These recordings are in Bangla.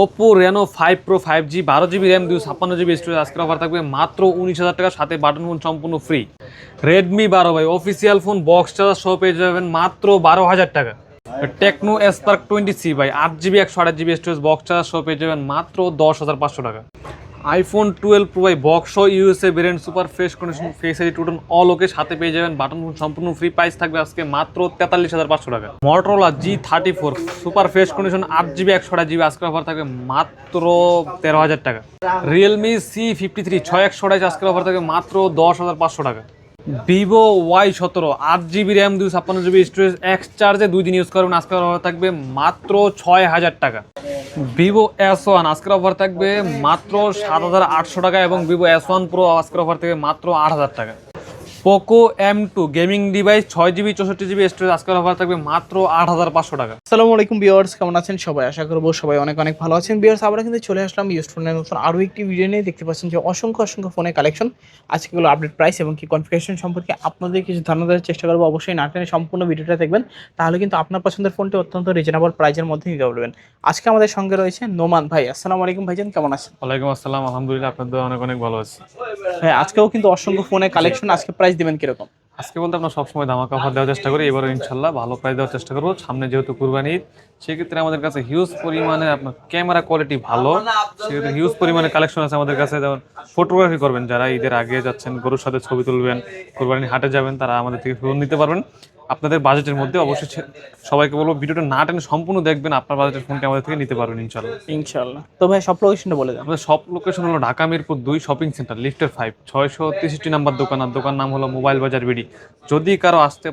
Oppo Reno five pro five G বারো জিবি র্যাম দুশো ছাপ্পান্ন জিবি স্টোরেজ আজকের অফার থাকবে মাত্র উনিশ হাজার টাকা, সাথে বাটন ফোন সম্পূর্ণ ফ্রি রেডমি বারো ভাই অফিসিয়াল ফোন বক্স চার্জার সহ পেয়ে যাবেন মাত্র বারো হাজার টাকা। টেকনো এসপার্ক টোয়েন্টি সি ভাই আট জিবি একশো আট জিবি স্টোরেজ বক্স চার্জার সহ পেয়ে যাবেন মাত্র দশ হাজার পাঁচশো টাকা। IPhone twelve pro box USA variant super fresh condition face ID two-tone all okay সাথে পেয়ে যাবেন। বাটন ফোন সম্পূর্ণ ফ্রি প্রাইস থাকবে আজকে মাত্র তেতাল্লিশ হাজার পাঁচশো টাকা। Motorola G thirty four super fresh condition আট জিবি একশো আট জিবি আজকের অফার থাকবে মাত্র তেরো হাজার টাকা। রিয়েলমি সি ফিফটি থ্রি ছয় একশো আঠাশ আজকের অফার থাকবে মাত্র দশ হাজার পাঁচশো টাকা। ভিভো ওয়াই সতেরো, আট জিবি র্যাম দুই ছাপ্পান্ন জিবি স্টোরেজ এক্স চার্জে দুই দিন ইউজ করবেন। আজকের অফার থাকবে মাত্র ছয় হাজার টাকা। ভিভো এস ওয়ান আজকের অফার থাকবে মাত্র সাত হাজার আটশো টাকা এবং ভিভো এস ওয়ান প্রো আজকের অফার থেকে মাত্র আট হাজার টাকা। Poco M two gaming device ছয় জিবি চৌষট্টি জিবি স্টোরেজ আজকের অফার থাকবে মাত্র আট হাজার পাঁচশো টাকা। আসসালামু আলাইকুম ভিউয়ার্স কেমন আছেন? সবাই আশা করব সবাই অনেক অনেক ভালো আছেন। ভিউয়ার্স আমরা কিন্তু চলে আসলাম ইউজ ফোনের নতুন আরও একটি ভিডিও নিয়ে। দেখতে পাচ্ছেন যে অসংখ্য অসংখ্য ফোনের কালেকশন আজকেগুলো আপডেট প্রাইস এবং কি কনফিগারেশন সম্পর্কে আপনাদের কিছু ধারণা দেওয়ার চেষ্টা করব। অবশ্যই না টেনে সম্পূর্ণ ভিডিওটা দেখবেন তাহলে কিন্তু আপনার পছন্দের ফোনটি অত্যন্ত রিজনেবল প্রাইসের মধ্যে নিতে পারবেন। আজকে আমাদের সঙ্গে রয়েছে নোমান ভাই। আসসালামু আলাইকুম ভাইজান কেমন আছেন? ওয়ালাইকুম আসসালাম আলহামদুলিল্লাহ আপনাদের অনেক অনেক ভালো আছি। হ্যাঁ আজকেও কিন্তু অসংখ্য ফোনের কালেকশন আজকে প্রাইস দিবেন কীরকম? আজকে বলতে আমরা সবসময় ধামাকা অফার দেওয়ার চেষ্টা করি এবারও ইনশাল্লাহ ভালো প্রাইস দেওয়ার চেষ্টা করব। সামনে যেহেতু কুরবানি ঈদ সেক্ষেত্রে আমাদের কাছে হিউজ পরিমাণে আপনার ক্যামেরা কোয়ালিটি ভালো। সেক্ষেত্রে হিউজ পরিমাণে কালেকশন আছে আমাদের কাছে। যেমন ফটোগ্রাফি করবেন যারা ঈদের আগে যাচ্ছেন গরুর সাথে ছবি তুলবেন কোরবানি হাটে যাবেন তারা আমাদের থেকে ফোন নিতে পারবেন। আপনাদের বাজেটের মধ্যে অবশ্যই সবাইকে বলব ভিডিওটা না টেনে সম্পূর্ণ দেখবেন আপনার বাজেটের ফোনটি আমাদের থেকে নিতে পারবেন ইনশাল্লাহ। ইনশাল্লাহ। তো ভাই সব লোকেশনটা বলে দেন আমাদের সব লোকেশন হলো ঢাকা মিরপুর দুই শপিং সেন্টার লিফটের ফাইভ ছয়শো তেষট্টি নাম্বার দোকান। আর দোকান নাম হলো মোবাইল বাজার বিডি। যদি কারও আসতে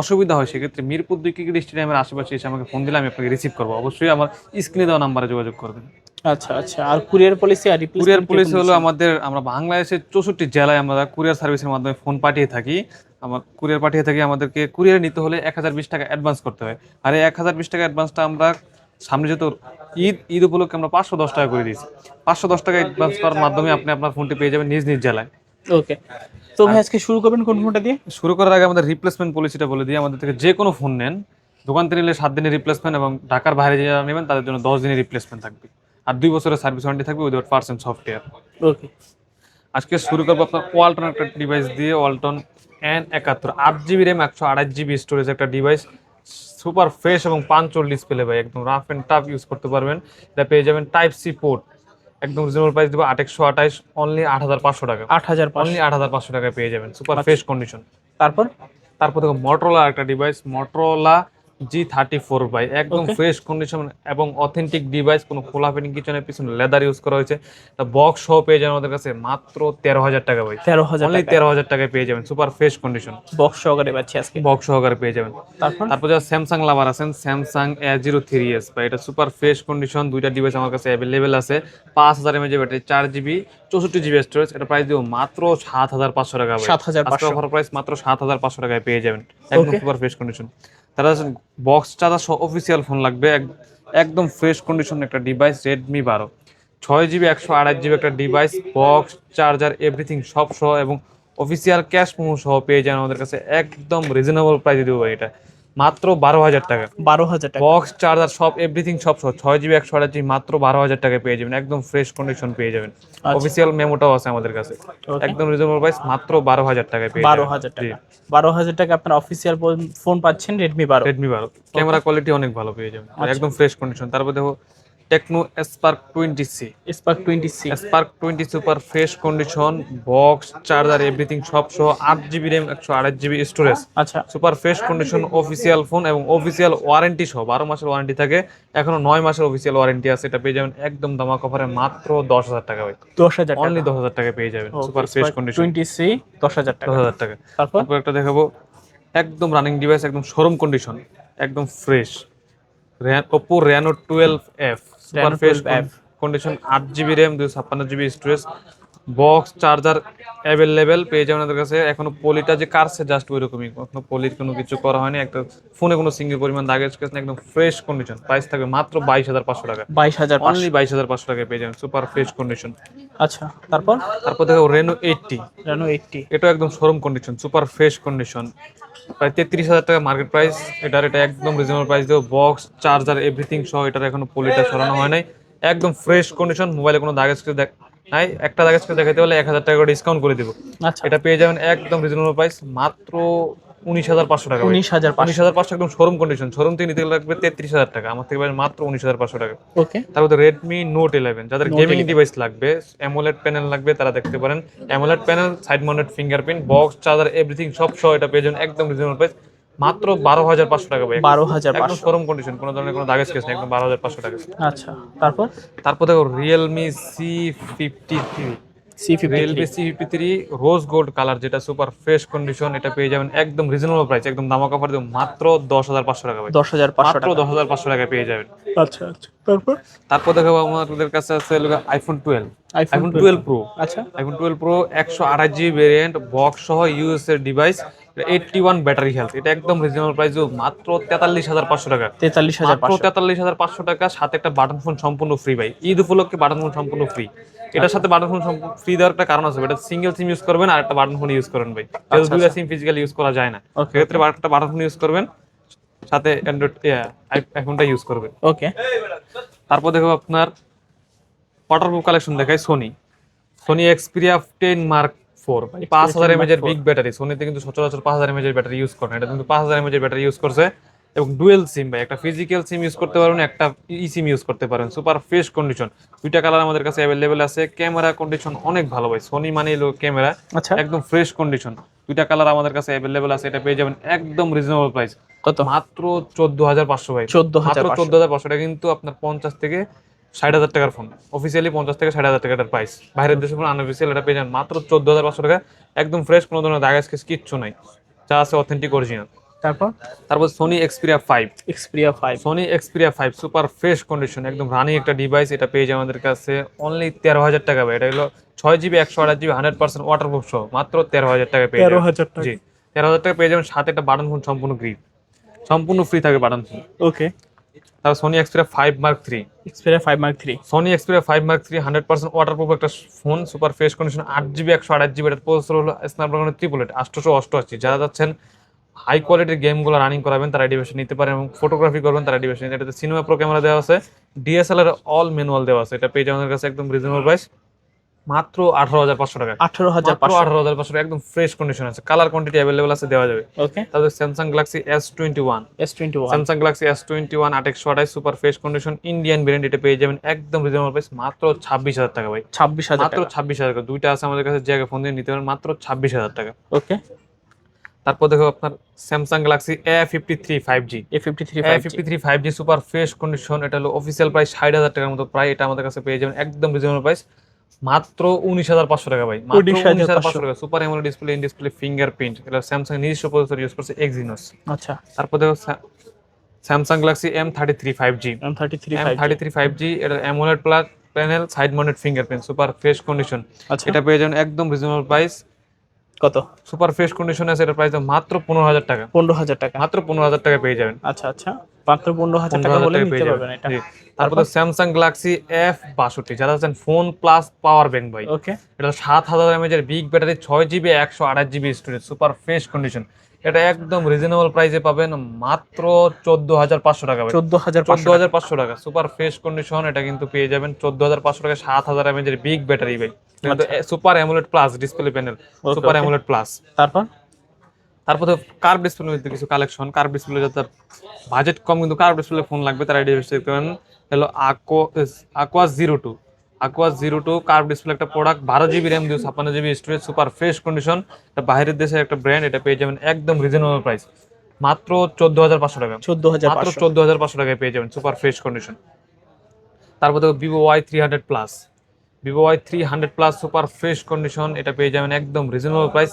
অসুবিধা হয় সেক্ষেত্রে মিরপুর দুই ক্রিকেট স্টেডিয়ামের আশেপাশে এসে আমাকে ফোন দিলে আমি আপনাকে রিসিভ করব। অবশ্যই আমার স্ক্রিনে দেওয়া নাম্বারে যোগাযোগ করবেন। আচ্ছা আচ্ছা। আর কুরিয়ার পলিসি আর কুরিয়ার পুলিশ হলো আমাদের আমরা বাংলাদেশের চৌষট্টি জেলায় আমরা কুরিয়ার সার্ভিসের মাধ্যমে ফোন পাঠিয়ে থাকি। আমার কুরিয়ার পাঠিয়ে থাকি আমাদেরকে কুরিয়ার নিতে হলে এক হাজার বিশ টাকা অ্যাডভান্স করতে হয়। আর এই এক হাজার বিশ টাকা অ্যাডভান্সটা আমরা সামনে যেহেতু ঈদ ঈদ উপলক্ষে আমরা পাঁচশো দশ টাকা করে দিয়েছি। পাঁচশো দশ টাকা অ্যাডভান্স করার মাধ্যমে আপনি আপনার ফোনটি পেয়ে যাবেন নিজ নিজ জেলায়। ওকে তো ভাই আজকে শুরু করবেন কোন ফোনটা দিয়ে? শুরু করার আগে আমাদের রিপ্লেসমেন্ট পলিসিটা বলে দিই। আমাদের থেকে যে কোনো ফোন নেন। দোকান থেকে নিলে সাত দিনের রিপ্লেসমেন্ট এবং ঢাকার বাইরে যারা নেবেন তাদের জন্য দশ দিনের রিপ্লেসমেন্ট থাকবে। আর দুই বছরের সার্ভিস ওয়ারেন্টি থাকবে উইদাউট পার্সেন্ট সফটওয়্যার ওকে আজকে শুরু করব আপনার ওয়ালটন একটা ডিভাইস দিয়ে ওয়ালটন এন একাত্তর। আট জিবি র্যাম একশো আঠাশ জিবি স্টোরেজ একটা ডিভাইস সুপার ফ্রেশ এবং পাঁচচল ডিসপ্লে ভাই একদম রাফ অ্যান্ড টাফ ইউজ করতে পারবেন। এটা পেয়ে যাবেন টাইপ সি পোর্ট একদম রিজনেবল প্রাইস দেবো আট একশো আঠাইশ অনলি আট হাজার পাঁচশো টাকা। আট হাজার পাঁচশো। অনলি আট হাজার পাঁচশো টাকায় পেয়ে যাবেন সুপার ফ্রেশ কন্ডিশন তারপর? তারপর দেখো মটোরোলা একটা device Motorola G thirty four by একদম ফ্রেশ কন্ডিশন এবং অথেন্টিক ডিভাইস কোনো খোলা ফিটিং কিচেনের পিছনে লেদার ইউজ করা হয়েছে। বক্স সহ পেয়ে যাবেন আমাদের কাছে মাত্র তেরো হাজার টাকা ভাই। তেরো হাজার তেরো হাজার টাকায় পেয়ে যাবেন সুপার ফ্রেশ কন্ডিশন বক্স সহকারে পাচ্ছি আজকে। বক্স সহকারে পেয়ে যাবেন। তারপর? তারপর যারা স্যামসাং লাভার আছেন Samsung A zero three S বা এটা সুপার ফ্রেশ কন্ডিশন দুইটা ডিভাইস আমার কাছে অ্যাভেলেবেল আছে। পাঁচ হাজার এমএজ ব্যাটারি চার জিবি চৌষট্টি জিবি স্টোরেজ এটা প্রাইস দিব মাত্র সাত হাজার পাঁচশো টাকা ভাই। 7,500 আজকে অফার প্রাইস মাত্র সাত হাজার পাঁচশো টাকায় পেয়ে যাবেন। একদম সুপার ফ্রেশ কন্ডিশন তারা বক্স চার্জার সহ অফিসিয়াল ফোন লাগবে, এক- একদম ফ্রেশ কন্ডিশন একটা ডিভাইস রেডমি বারো। ছয় জিবি একশো আড়াই জিবি একটা ডিভাইস বক্স চার্জার এভরিথিং সব সহ এবং অফিসিয়াল ক্যাশ মোমো সহ পেয়ে যান আমাদের কাছে। একদম রিজনেবল প্রাইসে দেবো এটা। মাত্র বারো হাজার টাকা। বারো হাজার টাকা। বক্স চার্জার সব এভরিথিং সব ছয় জিবি একশো আঠাশ জিবি মাত্র বারো হাজার টাকায় পেয়ে যাবেন। একদম ফ্রেশ কন্ডিশন পেয়ে যাবেন। অফিসিয়াল মেমোটাও আছে আমাদের কাছে। একদম রিজনেবল প্রাইস মাত্র বারো হাজার টাকায় পেয়ে বারো হাজার টাকা। বারো হাজার টাকা আপনার অফিসিয়াল ফোন পাচ্ছেন রেডমি বারো। রেডমি বারো। ক্যামেরা কোয়ালিটি অনেক ভালো পেয়ে যাবেন। একদম ফ্রেশ কন্ডিশন তারপর দেখো Tecno Spark twenty C Spark twenty C Spark twenty super fresh condition box charger everything সব সহ আট জিবি র্যাম একশো আঠাশ জিবি স্টোরেজ আচ্ছা। Super fresh condition official phone এবং অফিসিয়াল ওয়ারেন্টি সহ বারো মাসের ওয়ারেন্টি থাকে। এখনও নয় মাসের অফিসিয়াল ওয়ারেন্টি আছে এটা পেয়ে যাবেন একদম দামাক অফারে মাত্র দশ হাজার টাকা ভাই। দশ হাজার অনলি দশ হাজার টাকা পেয়ে যাবেন super fresh condition twenty C দশ হাজার টাকা। দশ হাজার টাকা। তারপর? তারপর একটা দেখাবো একদম রানিং ডিভাইস একদম শোরুম কন্ডিশন একদম fresh Oppo Reno twelve F super fresh condition আট জিবি র্যাম দুশো ছাপ্পান্ন GB storage box charger available পেয়ে যাবেন আমাদের কাছে। এখনও পলিটা যে কাটছে জাস্ট ওই রকমই এখনও পলির কোনো কিছু করা হয়নি। একটা ফোনে কোনো সিঙ্গেল পরিমাণ দাগেজ স্কেচ না একদম ফ্রেশ কন্ডিশন প্রাইস থাকবে মাত্র বাইশ হাজার পাঁচশো টাকা। বাইশ হাজার অনলি বাইশ হাজার পাঁচশো টাকায় পেয়ে যাবেন। সুপার ফ্রেশ কন্ডিশন আচ্ছা তারপর? তারপর দেখো রেনো এইটটি রেনো এইটটি এটা একদম showroom condition super fresh condition প্রায় তেত্রিশ হাজার টাকা মার্কেট প্রাইস এটার এটা একদম রিজনেবল প্রাইস দেবো বক্স চার্জার এভরিথিং সহ এটার এখনও পলিটা সরানো হয় নাই। একদম ফ্রেশ কন্ডিশন মোবাইলে কোনো দাগ স্ক্রেচ দেখ নাই। একটা দাগ স্ক্রেচ দেখাতে হলে এক হাজার টাকা করে ডিসকাউন্ট করে দিব। আচ্ছা। এটা পেয়ে যাবেন একদম রিজনেবল প্রাইস মাত্র উনিশ হাজার পাঁচশো টাকা উনিশ হাজার উনিশ হাজার পাঁচশো একদম শোরুম কন্ডিশন শোরুম থেকে নিতে লাগবে তেত্রিশ হাজার টাকা। আমার থেকে মাত্র উনিশ হাজার পাঁচশো টাকা। ওকে। তারপর রেডমি নোট ইলেভেন যাদের গেমিং ডিভাইস লাগবে অ্যামোলেড প্যানেল লাগবে তারা দেখতে পারেন। AMOLED panel side mounted fingerprint box charger everything সব সহ এটা পেয়ে যাবেন। একদম রিজনেবল প্রাইস মাত্র বারো হাজার পাঁচশো টাকা ভাই। বারো হাজার একদম শোরুম কন্ডিশন কোনো ধরনের কোনো দাগেজ কেস নেই। একদম বারো হাজার পাঁচশো টাকা। আচ্ছা তারপর? তারপর দেখো Realme C fifty three Realme C fifty three rose gold colour যেটা সুপার ফ্রেশ কন্ডিশন এটা পেয়ে যাবেন একদম রিজনেবল প্রাইস একদম দামা কাপড় মাত্র দশ হাজার পাঁচশো টাকা দশ হাজার মাত্র দশ হাজার পাঁচশো টাকায় পেয়ে যাবেন। আচ্ছা আচ্ছা। তারপর? তারপর দেখো আমাদের কাছে আছে iPhone twelve iPhone iPhone twelve pro আচ্ছা। আইফোন টুয়েলভ প্রো একশো আঠাশ জিবি ভেরিয়েন্ট বক্স সহ ইউএস এর device eighty one battery health এটা একদম রিজনেবল প্রাইস মাত্র তেতাল্লিশ হাজার পাঁচশো টাকা। তেতাল্লিশ হাজার তেতাল্লিশ হাজার পাঁচশো টাকা সাথে একটা বাটন ফোন সম্পূর্ণ ফ্রি ভাই। ঈদ উপলক্ষে বাটন ফোন সম্পূর্ণ ফ্রি এটার সাথে বাটন ফোন ফ্রি দেওয়ার একটা কারণ আছে এটা সিঙ্গেল সিম ইউজ করবেন আর একটা বাটন ফোন ইউজ করবেন ভাই। দুইটা সিম ফিজিক্যালি ইউজ করা যায় না. সেক্ষেত্রে একটা বাটন ফোন ইউজ করবেন সাথে অ্যান্ড্রয়েড আইফোনটা ইউজ করবেন। ওকে তারপর দেখো আপনার ওয়াটারপ্রুফ কালেকশন দেখায় Sony Sony Xperia ten Mark four পাঁচ হাজার এমএজ এর বিগ ব্যাটারি সোনিতে কিন্তু সচরাচর পাঁচ হাজার এমএজ এর ব্যাটারি ইউজ করে এটা কিন্তু পাঁচ হাজার এমএজ এর ব্যাটারি ইউজ করছে। এবং ডুয়েল সিম ভাই একটা ফিজিক্যাল সিম ইউজ করতে পারবেন একটা ই সিম ইউজ করতে পারেন সুপার ফ্রেশ কন্ডিশন দুইটা কালার আমাদের কাছে অ্যাভেলেবেল আছে। ক্যামেরা কন্ডিশন অনেক ভালো ভাই। সোনি মানে ক্যামেরা একদম ফ্রেশ কন্ডিশন দুইটা কালার আমাদের কাছে অ্যাভেলেবেল আছে। এটা পেয়ে যাবেন একদম রিজনেবল প্রাইস কত? মাত্র চোদ্দ হাজার পাঁচশো ভাই। চোদ্দ হাজার চোদ্দ হাজার পাঁচশো। কিন্তু আপনার পঞ্চাশ থেকে ষাট হাজার টাকার ফোন অফিসিয়ালি পঞ্চাশ থেকে ষাট হাজার টাকার প্রাইস বাইরের দেশে ফোন আনঅফিসিয়াল এটা পেয়ে যান। মাত্র চোদ্দ হাজার পাঁচশো টাকা। একদম ফ্রেশ কোনো ধরনের দাগা স্কেচ কিচ্ছু নাই। যা আছে অথেন্টিক অরিজিনাল তারপর? তারপর Sony Xperia five Xperia five Sony Xperia five super fresh condition একদম রানিং একটা ডিভাইস এটা পেয়ে যায় আমাদের কাছে। অনলি তেরো হাজার টাকা ভাই। এটা হলো ছয় জিবি একশো আঠাশ জিবি হান্ড্রেড পার্সেন্ট ওয়াটারপ্রুফ সহ। মাত্র তেরো হাজার টাকা পেয়ে তেরো হাজার টাকা। জি। তেরো হাজার টাকা পেয়ে যাবেন। সাথে একটা বাটন ফোন সম্পূর্ণ গ্রিপ সম্পূর্ণ ফ্রি থাকে বাটন ফোন ওকে তারপর Sony Xperia five Mark three Xperia five Mark three Sony Xperia five Mark three hundred percent waterproof একটা ফোন সুপার ফ্রেশ কন্ডিশন আট জিবি একশো আঠাশ জিবি এটা প্রসেসর হলো স্ন্যাপড্রাগনের ট্রিপল এইট আটশোশো অষ্টআশি। যারা যাচ্ছেন হাই কোয়ালিটির গেমগুলো রানিং করাবেন তারা ডিভাইসে নিতে পারেন এবং ফটোগ্রাফি করবেন তারা ডিভাইসে নিতে এটাতে সিনেমা প্রো ক্যামেরা দেওয়া আছে ডিএসএলআর অল ম্যানুয়াল দেওয়া আছে এটা পেয়ে আমাদের কাছে একদম রিজনেবল প্রাইস মাত্র আঠারো হাজার পাঁচশো টাকা। আঠারো হাজার আঠারো হাজার পাঁচশো টাকা একদম ফ্রেশ কন্ডিশন আছে। কালার কোয়ান্টিটি অ্যাভেলেবল আছে দেওয়া যাবে। ওকে তারপর Samsung Galaxy S twenty one S twenty one Samsung Galaxy S twenty one আট একশো আঠাশ super fresh condition Indian variant এটা পেয়ে যাবেন একদম রিজনেবল প্রাইস মাত্র ছাব্বিশ হাজার টাকা ভাই। ছাব্বিশ হাজার মাত্র ছাব্বিশ হাজার টাকা। দুইটা আছে আমাদের কাছে জায়গা ফোন দিয়ে নিতে পারেন মাত্র ছাব্বিশ হাজার টাকা। ওকে তারপর দেখো আপনার Samsung Galaxy A fifty three five G A fifty three A fifty three five G super fresh condition এটা হলো অফিসিয়াল প্রাইস ষাট হাজার টাকার মতো। প্রায় এটা আমাদের কাছে পেয়ে যাবেন একদম রিজনেবল প্রাইস মাত্র উনিশ হাজার পাঁচশো টাকা ভাই উনিশ হাজার পাঁচশো টাকা। Super AMOLED display in display fingerprint এটা স্যামসাং নিজস্ব প্রসেসর ইউজ করছে এক্সিনোস আচ্ছা। তারপর দেখো Samsung Galaxy M thirty three five G M thirty three M thirty three five G এটা AMOLED plus panel side mounted fingerprint super fresh condition এটা পেয়ে যাবেন একদম রিজনেবল প্রাইস কত? সুপার ফ্রেশ কন্ডিশন আছে এটার প্রাইস মাত্র পনেরো হাজার টাকা। পনেরো হাজার টাকা। মাত্র পনেরো হাজার টাকা পেয়ে যাবেন। আচ্ছা আচ্ছা। মাত্র পনেরো হাজার টাকা বলে নিতে পারবেন এটা। তারপরে স্যামসাং গ্যালাক্সি এফ বাষট্টি যারা আছেন ফোন প্লাস পাওয়ার ব্যাংক ভাই। ওকে এটা সাত হাজার এমএজ এর বিগ ব্যাটারি ছয় জিবি একশো আঠাশ GB storage super fresh condition এটা একদম রিজনেবল প্রাইসে পাবেন মাত্র চোদ্দ হাজার পাঁচশো টাকা চোদ্দ হাজার চোদ্দ হাজার পাঁচশো টাকা সুপার ফ্রেশ কন্ডিশন এটা কিন্তু পেয়ে যাবেন চোদ্দ হাজার পাঁচশো টাকা সাত হাজার এমএজ এর বিগ ব্যাটারি ভাই। Super AMOLED plus display panel super. AMOLED plus তারপর? তারপরে কার্ভ ডিসপ্লে মধ্যে কিছু কালেকশন কার্ভ ডিসপ্লে যাদের বাজেট কম কিন্তু কার্ভ ডিসপ্লে ফোন লাগবে তারা এটি দেখতে পারেন হলো আকো Aquos zero two Aquos zero two curve display একটা প্রোডাক্ট বারো জিবি র্যাম দুশো ছাপ্পান্ন GB storage super fresh condition এটা বাইরের দেশের একটা ব্র্যান্ড এটা পেয়ে যাবেন একদম রিজনেবল প্রাইস মাত্র চোদ্দ হাজার পাঁচশো টাকা। চোদ্দ হাজার মাত্র চোদ্দ হাজার পাঁচশো টাকায় পেয়ে যাবেন সুপার ফ্রেশ কন্ডিশন তারপর দেখো Vivo Y three hundred plus Vivo Y three hundred plus super fresh condition এটা পেয়ে যাবেন একদম রিজনেবল প্রাইস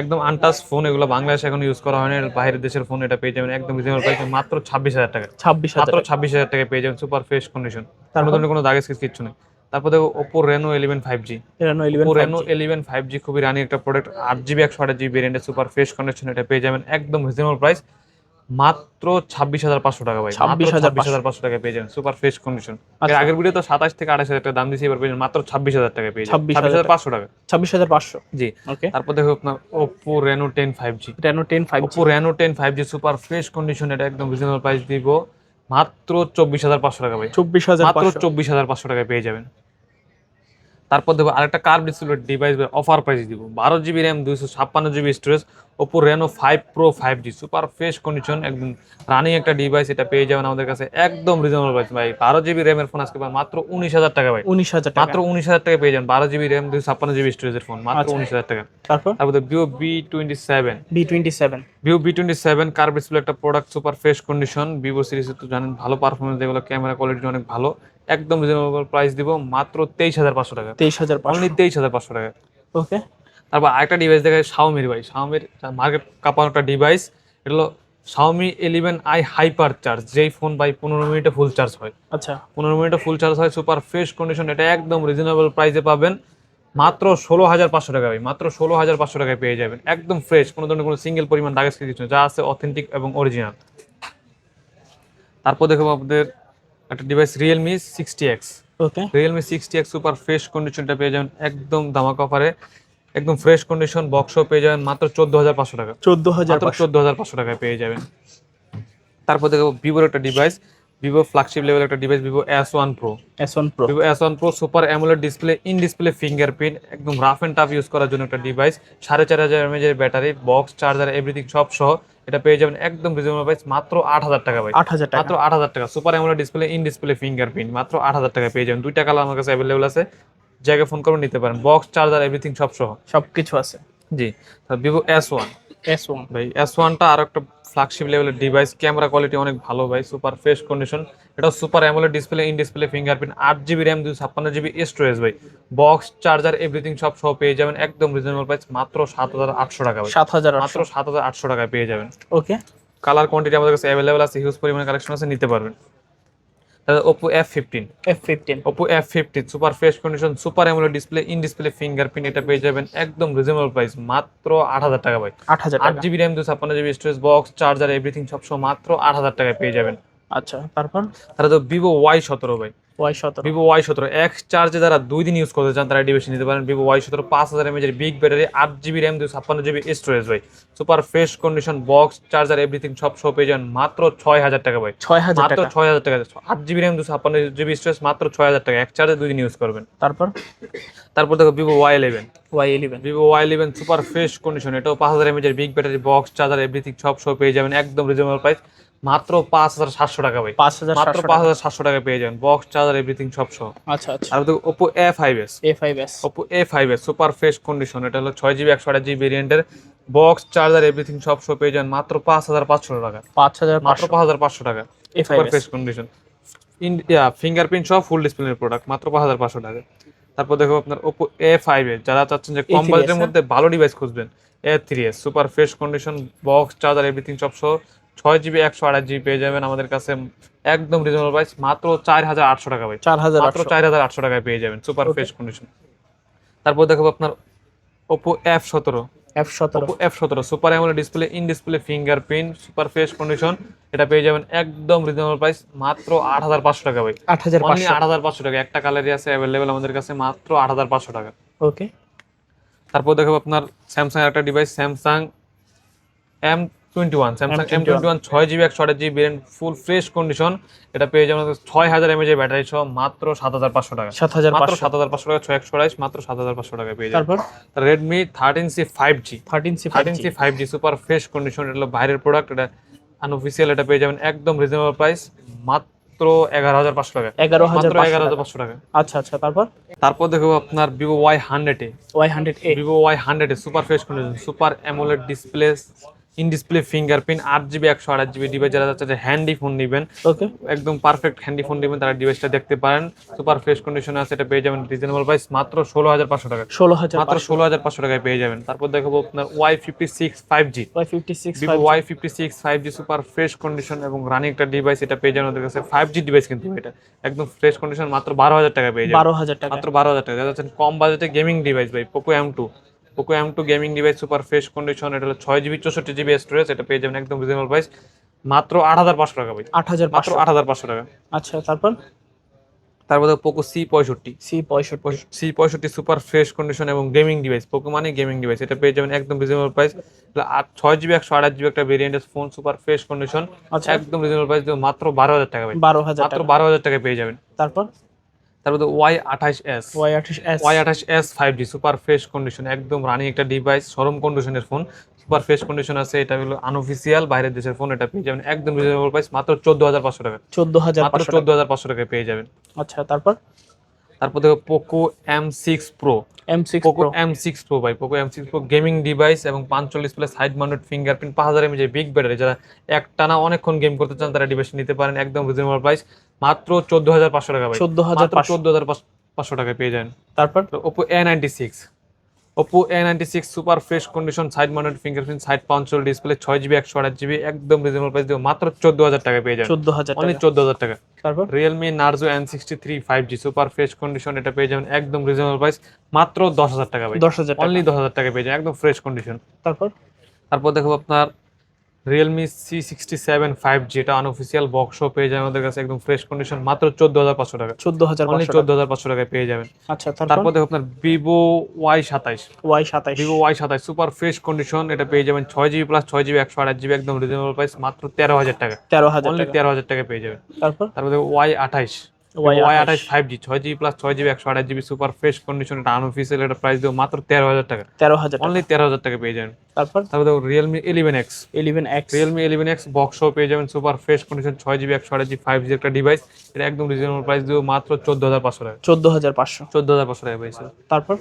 একদম আনটাচ ফোন এগুলো বাংলাদেশে এখন ইউজ করা হয় না। বাইরের দেশের ফোন এটা পেয়ে যাবেন একদম রিজনেবল প্রাইসে মাত্র ছাব্বিশ হাজার টাকা। ছাব্বিশ মাত্র ছাব্বিশ হাজার টাকায় পেয়ে যাবেন সুপার ফ্রেশ কন্ডিশন তার মধ্যে কোনো দাগে কিছু নেই। তারপর দেখো Oppo Reno eleven five G Reno eleven five G খুবই রানি একটা প্রোডাক্ট আট জিবি একশো আট জিবি ভেরিয়েন্টের সুপার ফ্রেশ কন্ডিশন এটা পেয়ে যাবেন একদম রিজনেবল প্রাইস মাত্র ছাব্বিশ হাজার পাঁচশো টাকা ভাই 26,500 ছাব্বিশ হাজার পাঁচশো। টাকা পেয়ে যাবেন সুপার ফ্রেশ কন্ডিশন এর। আগের ভিডিও তো সাতাশ থেকে আঠাশ হাজার টাকা দাম দিয়েছি এবার পেয়ে মাত্র ছাব্বিশ হাজার টাকা পেয়ে ছাব্বিশ হাজার পাঁচশো টাকা। ছাব্বিশ হাজার পাঁচশো। জি। ওকে তারপর দেখো আপনার Oppo Reno ten five G Reno ten five Oppo Reno ten five G super fresh condition এটা একদম রিজনেবল প্রাইস দিব। মাত্র চব্বিশ হাজার পাঁচশো টাকা ভাই। চব্বিশ হাজার মাত্র চব্বিশ হাজার পাঁচশো টাকায় পেয়ে যাবেন। তারপর দেবো আরেকটা curve display device offer price দিব। বারো জিবি র্যাম দুইশো ছাপ্পান্ন GB storage Oppo Reno five pro five G super fresh condition একদম রানিং একটা ডিভাইস এটা পেয়ে যাবেন আমাদের কাছে একদম রিজনেবল প্রাইস ভাই বারো জিবি র্যামের ফোন আজকে মাত্র উনিশ হাজার টাকা ভাই। উনিশ হাজার মাত্র উনিশ হাজার টাকা পেয়ে যাবেন বারো জিবি র্যাম দুইশো ছাপ্পান্ন জিবি স্টোরেজের ফোন মাত্র আচ্ছা। উনিশ হাজার টাকা। তারপর? তারপর Vivo V twenty seven V twenty seven Vivo V twenty seven curve display একটা product super fresh condition Vivo সিরিজে তো জানেন ভালো পারফরমেন্স যেগুলো ক্যামেরা কোয়ালিটি অনেক ভালো। একদম রিজনেবল প্রাইস দিব মাত্র তেইশ হাজার পাঁচশো টাকা। তেইশ হাজার অনলি তেইশ হাজার পাঁচশো টাকা। ওকে তারপর আরেকটা ডিভাইস দেখা যায় শাওমির ভাই শাওমির মার্কেট কাপানো একটা ডিভাইস এটা হলো Xiaomi eleven i hyper charge যেই ফোন বাই পনেরো মিনিটে ফুল চার্জ হয়। আচ্ছা। পনেরো মিনিটে ফুল চার্জ হয় সুপার ফ্রেশ কন্ডিশন এটা একদম রিজনেবল প্রাইসে পাবেন। মাত্র ষোলো হাজার পাঁচশো টাকা ভাই মাত্র ষোলো হাজার পাঁচশো টাকায় পেয়ে যাবেন। একদম ফ্রেশ কোনো ধরনের কোনো সিঙ্গেল পরিমাণ দাগেজ কিছু যা আছে অথেন্টিক এবং অরিজিনাল তারপর দেখব আপনাদের একটা device Realme sixty X okay Realme sixty X super fresh কন্ডিশনটা পেয়ে যাবেন একদম ধামাকা অফারে একদম ফ্রেশ কন্ডিশন বক্সও পেয়ে যাবেন মাত্র চোদ্দ হাজার পাঁচশো টাকা। চোদ্দ হাজার চোদ্দ হাজার পাঁচশো টাকায় পেয়ে যাবেন। তারপর দেখো ভিভোর একটা ডিভাইস ভিভো ফ্ল্যাগশিপ লেভেল একটা device Vivo S one pro S one pro Vivo S one pro super AMOLED display in display fingerprint একদম রাফ অ্যান্ড টাফ ইউজ করার জন্য একটা ডিভাইস সাড়ে চার হাজার এমএজের ব্যাটারি বক্স চার্জার এভরিথিং সব সহ। এটা পেয়ে যাবেন একদম রিজনেবল প্রাইস মাত্র আট হাজার টাকা ভাই। আট হাজার টাকা। মাত্র আট হাজার টাকা। Super AMOLED display in display fingerprint মাত্র আট হাজার টাকা পেয়ে যাবেন। দুইটা কালার আমার কাছে অ্যাভেলেবল আছে। জায়গায় ফোন করে নিতে পারেন। বক্স চার্জার এভরিথিং সব সহ সব কিছু আছে। জি। Vivo S one S one ভাই এস ওয়ানটা আর একটা ফ্ল্যাগশিপ লেভেলের ডিভাইস ক্যামেরা কোয়ালিটি অনেক ভালো ভাই সুপার ফ্রেশ কন্ডিশন এটা super AMOLED display in display fingerprint আট জিবি র্যাম দুশো ছাপ্পান্ন জিবি স্টোরেজ ভাই। বক্স চার্জার এভরিথিং সব সহ পেয়ে যাবেন একদম রিজনেবল প্রাইস মাত্র সাত হাজার আটশো টাকা সাত হাজার মাত্র সাত হাজার আটশো টাকায় পেয়ে যাবেন। ওকে কালার কোয়ান্টিটি আমাদের কাছে অ্যাভেলেবল আছে হিউজ পরিমাণে কালেকশন আছে নিতে পারবেন। Oppo F fifteen F fifteen Oppo F fifteen super fresh condition super AMOLED display in display fingerprint এটা পেয়ে যাবেন একদম রিজনেবল প্রাইস মাত্র আট হাজার টাকা ভাই। আট হাজার আট জিবি র্যাম দু ছাপ্পান্ন GB storage box charger everything সবসময় মাত্র আট হাজার টাকায় পেয়ে যাবেন। আচ্ছা তারপর? তাহলে তো ভিভো ওয়াই সতেরো ভাই। ওয়াই সতেরো। ভিভো ওয়াই সতেরো। এক চার্জে যারা দুই দিন ইউজ করতে চান তারা বেশি নিতে পারেন। ভিভো ওয়াই সতেরো পাঁচ হাজার এমএজের বিগ ব্যাটারি আট জিবি র্যাম দুশো ছাপ্পান্ন জিবি স্টোরেজ ভাই। Super fresh condition box charger everything সব সহ পেয়ে যাবেন। মাত্র ছয় হাজার টাকা ভাই। ছয় হাজার মাত্র ছয় হাজার টাকা। আট জিবি র্যাম দুশো ছাপ্পান্ন জিবি স্টোরেজ মাত্র ছয় হাজার টাকা। এক চার্জে দুই দিন ইউজ করবেন। তারপর? তারপর দেখো Vivo Y eleven Y eleven Vivo Y eleven super fresh condition এটাও পাঁচ হাজার এমএজের big battery box charger everything সব সহ পেয়ে যাবেন। একদম রিজনেবল প্রাইস মাত্র পাঁচ হাজার সাতশো টাকা ভাই। পাঁচ হাজার মাত্র পাঁচ হাজার সাতশো টাকা পেয়ে যাবেন। বক্স চার্জার এভরিথিং সব সহ। আচ্ছা আচ্ছা। আর দেখো Oppo A five S A five S Oppo A five S super fresh condition এটা হলো ছয় জিবি একশো আট জিবি ভেরিয়েন্টের বক্স চার্জার এভরিথিং সব সহ পেয়ে যান মাত্র পাঁচ হাজার পাঁচশো টাকা। পাঁচ হাজার মাত্র পাঁচ হাজার পাঁচশো টাকা। এ super fresh condition India fingerprint সহ ফুল ডিসপ্লের প্রোডাক্ট মাত্র পাঁচ হাজার পাঁচশো টাকা। তারপর দেখো আপনার ওপো এ ফাইভ এ যারা চাচ্ছেন যে কম A3s, বাজেটের হ্যাঁ? মধ্যে ভালো ডিভাইস খুঁজবেন A three S super fresh condition box charger everything সব সহ। ছয় জিবি একশো আঠাশ জিবি পেয়ে যাবেন আমাদের কাছে একদম রিজনেবল প্রাইস মাত্র চার হাজার আটশো টাকা ভাই। চার হাজার মাত্র চার হাজার আটশো টাকায় পেয়ে যাবেন সুপার ফ্রেশ কন্ডিশন তারপর দেখো আপনার ওপো এফ সতেরো। এফ সতেরো। ওপো এফ সতেরো super AMOLED display in display fingerprint super fresh condition এটা পেয়ে যাবেন একদম রিজনেবল প্রাইস মাত্র আট হাজার পাঁচশো টাকা ভাই। আট হাজার আট হাজার পাঁচশো টাকা একটা কালারই আছে অ্যাভেলেবেল আমাদের কাছে মাত্র আট হাজার পাঁচশো টাকা। ওকে তারপর দেখো আপনার স্যামসাং একটা device Samsung M twenty one Samsung M twenty one ছয় জিবি একশো আঠাশ জিবি ফুল ফ্রেশ কন্ডিশন এটা পেয়ে যাবেন ছয় হাজার এমএজ ব্যাটারি সহ মাত্র সাত হাজার পাঁচশো টাকা। সাত হাজার মাত্র সাত হাজার পাঁচশো টাকা ছয় একশো আড়াইশ মাত্র সাত হাজার পাঁচশো টাকা পেয়ে যাবেন। তারপর? Redmi thirteen C five G thirteen C thirteen C five G super fresh condition এটা হলো বাইরের প্রোডাক্ট এটা আনঅফিসিয়াল এটা পেয়ে যাবেন একদম রিজনেবল প্রাইস মাত্র এগারো হাজার পাঁচশো টাকা। এগারো হাজার মাত্র এগারো হাজার পাঁচশো টাকা। আচ্ছা আচ্ছা তারপর? তারপর দেখো আপনার Vivo Y hundred A Y hundred A Vivo Y hundred A super fresh condition super AMOLED display in display fingerprint আট জিবি একশো আট জিবি ডিভাইস যারা যাচ্ছে হ্যান্ডি ফোন নেবেন। ওকে একদম পারফেক্ট হ্যান্ডি ফোন নেবেন তারা ডিভাইসটা দেখতে পারেন। সুপার ফ্রেশ কন্ডিশনে আছে এটা পেয়ে যাবেন রিজনেবল প্রাইস মাত্র ষোলো হাজার পাঁচশো টাকা ষোলো হাজার মাত্র ষোলো হাজার পাঁচশো টাকায় পেয়ে যাবেন। তারপর দেখাবো আপনার Y fifty six five G Y fifty six Y fifty six five G super fresh condition এবং রানিং একটা ডিভাইস এটা পেয়ে যাবেন ওদের কাছে ফাইভ জি ডিভাইস কিন্তু এটা। একদম ফ্রেশ কন্ডিশন মাত্র বারো হাজার টাকা পেয়ে যাবেন। বারো হাজার টাকা মাত্র বারো হাজার টাকা যারা যাচ্ছেন কম বাজেটে গেমিং ডিভাইস ভাই Poco M two Poco M two gaming device super fresh condition এটা হলো ছয় জিবি চৌষট্টি জিবি স্টোরেজ এটা পেয়ে যাবেন একদম রিজনেবল প্রাইস মাত্র আট হাজার পাঁচশো টাকা ভাই। আট হাজার মাত্র পাঁচশো আট হাজার পাঁচশো টাকা। আচ্ছা তারপর? তারপরে পোকো সি পঁয়ষট্টি। সি পঁয়ষট্টি। সি পঁয়ষট্টি সুপার ফ্রেশ কন্ডিশন এবং গেমিং ডিভাইস পোকো মানে গেমিং ডিভাইস এটা পেয়ে যাবেন একদম রিজনেবল প্রাইস ছয় জিবি একশো আঠাশ জিবি একটা ভেরিয়েন্টের ফোন সুপার ফ্রেশ কন্ডিশন আচ্ছা। একদম রিজনেবল প্রাইস মাত্র বারো হাজার টাকা পাবেন বারো হাজার মাত্র বারো হাজার টাকা পেয়ে যাবেন। তারপর? তারপরে ওয়াই আঠাশ এস ওয়াই আঠাশ এস ওয়াই আঠাশ S five G super fresh condition একদম রানিং একটা ডিভাইস শোরুম কন্ডিশনের ফোন সুপার ফ্রেশ কন্ডিশন আছে এটা হলো আনঅফিসিয়াল বাইরের দেশের ফোন এটা পেয়ে যাবেন একদম রিজনেবল প্রাইস মাত্র চোদ্দ হাজার পাঁচশো টাকা। চোদ্দ হাজার মাত্র চোদ্দ হাজার পাঁচশো টাকায় পেয়ে যাবেন। আচ্ছা তারপর? তারপর দেখো Poco M six pro M six Poco M six pro ভাই Poco M six pro gaming device এবং পাঁচচল্লিশ প্লাস সাইড মাউন্টেড ফিঙ্গারপ্রিন্ট পাঁচ হাজার এমএজ বিগ ব্যাটারি যারা একটানা অনেকক্ষণ গেম করতে চান তারা ডিভাইস নিতে পারেন একদম রিজনেবল প্রাইস মাত্র চোদ্দ হাজার পাঁচশো টাকা ভাই। চোদ্দ হাজার চোদ্দ হাজার পাঁচশো টাকায় পেয়ে যান। তারপর? Oppo A ninety six Oppo A ninety six super fresh condition side mounted fingerprint side পাঁচশো ডিসপ্লে ছয় জিবি একশো আঠাশ জিবি একদম রিজনেবল প্রাইস দিয়ে মাত্র চোদ্দ হাজার টাকা পেয়ে যাবেন চোদ্দ হাজার অনলি চোদ্দ হাজার টাকা। তারপর? Realme Narzo N sixty three five G super fresh condition এটা পেয়ে যাবেন একদম রিজনেবল প্রাইস মাত্র দশ হাজার টাকা দশ হাজার অনলি দশ হাজার টাকা পেয়ে যাবেন একদম ফ্রেশ কন্ডিশন তারপর? তারপর দেখো আপনার Realme C sixty seven five G এটা আনঅফিসিয়াল বক্সও পেয়ে যাবেন আমাদের কাছে একদম ফ্রেশ কন্ডিশন মাত্র চোদ্দ হাজার পাঁচশো টাকা। চোদ্দ হাজার অনলি চোদ্দ হাজার পাঁচশো টাকায় পেয়ে যাবেন। আচ্ছা তারপর? দেখো আপনার ভিভো ওয়াই সাতাইশ। ওয়াই সাতাইশ। ভিভো ওয়াই সাতাইশ সুপার ফ্রেশ কন্ডিশন এটা পেয়ে যাবেন ছয় জিবি প্লাস ছয় জিবি একশো আঠাশ জিবি একদম রিজনেবল প্রাইস মাত্র তেরো হাজার টাকা। তেরো হাজার অনলি টাকা। তেরো হাজার টাকা পেয়ে যাবেন। তারপর? তারপর দেখো ওয়াই আঠাইশ। ওয়াই আঠাশ ফাইভ জি ছয় জিবি প্লাস ছয় জিবি একশো আঠাশ জিবি সুপার ফ্রেশ কন্ডিশন এটা আনঅফিসিয়াল এটা প্রাইস দেবো মাত্র তেরো হাজার টাকা। তেরো হাজার অনলি তেরো হাজার টাকা পেয়ে যাবেন। তারপর? তারপর দেখো Realme eleven X eleven X Realme eleven X বক্সও পেয়ে যাবেন সুপার ফ্রেশ কন্ডিশন ছয় জিবি একশো আঠাশ জিবি ফাইভ জি একটা ডিভাইস এটা একদম রিজনেবল প্রাইস দেবো মাত্র চোদ্দ হাজার পাঁচশো টাকা। চোদ্দ হাজার পাঁচশো। চোদ্দ হাজার পাঁচশো টাকা পেয়েছিল তারপর?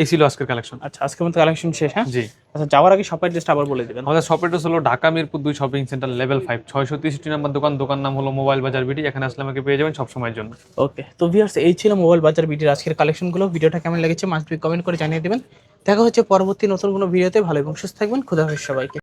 এই ছিল আজকের কালেকশন আচ্ছা আজকের মতো কালেকশন শেষ হ্যাঁ? জি। আচ্ছা যাওয়ার আগে সবাই জাস্ট আবার বলে দিবেন। আমাদের শপ অ্যাড্রেস হলো ঢাকা মিরপুর দুই শপিং সেন্টার লেভেল ফাইভ ছয়শো তেষট্টি নাম্বার দোকান। দোকান নাম হলো মোবাইল বাজার বিটি এখানে আসলে আমাকে পেয়ে যাবেন সব সময়ের জন্য। ওকে তো ভিউয়ার্স এই ছিল মোবাইল বাজার বিটির আজকের কালেকশনগুলো ভিডিওটা কেমন লেগেছে মাস্ট বি কমেন্ট করে জানিয়ে দেবেন। দেখা হচ্ছে পরবর্তী নতুন কোনো ভিডিওতে ভালো এবং সুস্থ থাকবেন খুদা হাফেজ সবাইকে।